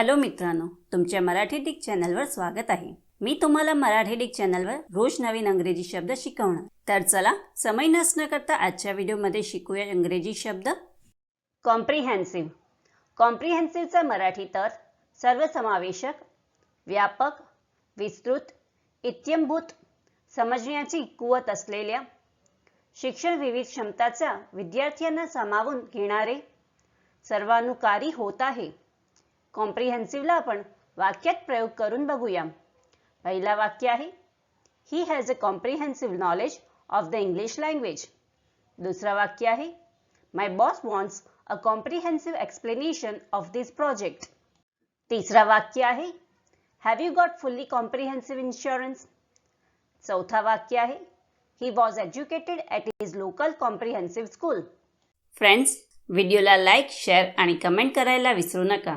Hello मित्रांनो तुमच्या Marathi Dick चॅनलवर स्वागत आहे. मी तुम्हाला मराठी डिक चॅनलवर रोज नवीन अंग्रेजी शब्द शिकवणार. तर चला समय नसणं करता आजच्या व्हिडिओमध्ये शिकूया इंग्रजी शब्द. कॉम्प्रिहेन्सिव्ह कॉम्प्रिहेन्सिव्हचा मराठी तर सर्वसमावेशक व्यापक विस्तृत इत्यंभूत समजण्याची कुवत असलेल्या शिक्षण विविध क्षमताचा विद्यार्थ्यांना सामावून घेणारे सर्वानुकारी होत आहे. कॉम्प्रिहेन्सिव्हला आपण वाक्यात प्रयोग करून बघूया. पहिला वाक्य आहे he has a comprehensive knowledge of the English language दुसरं वाक्य आहे my boss wants a comprehensive explanation of this project तिसरा वाक्य आहे have you got fully comprehensive insurance चौथा वाक्य आहे he was educated at his local comprehensive school friends व्हिडिओला लाईक शेअर आणि कमेंट करायला विसरू नका.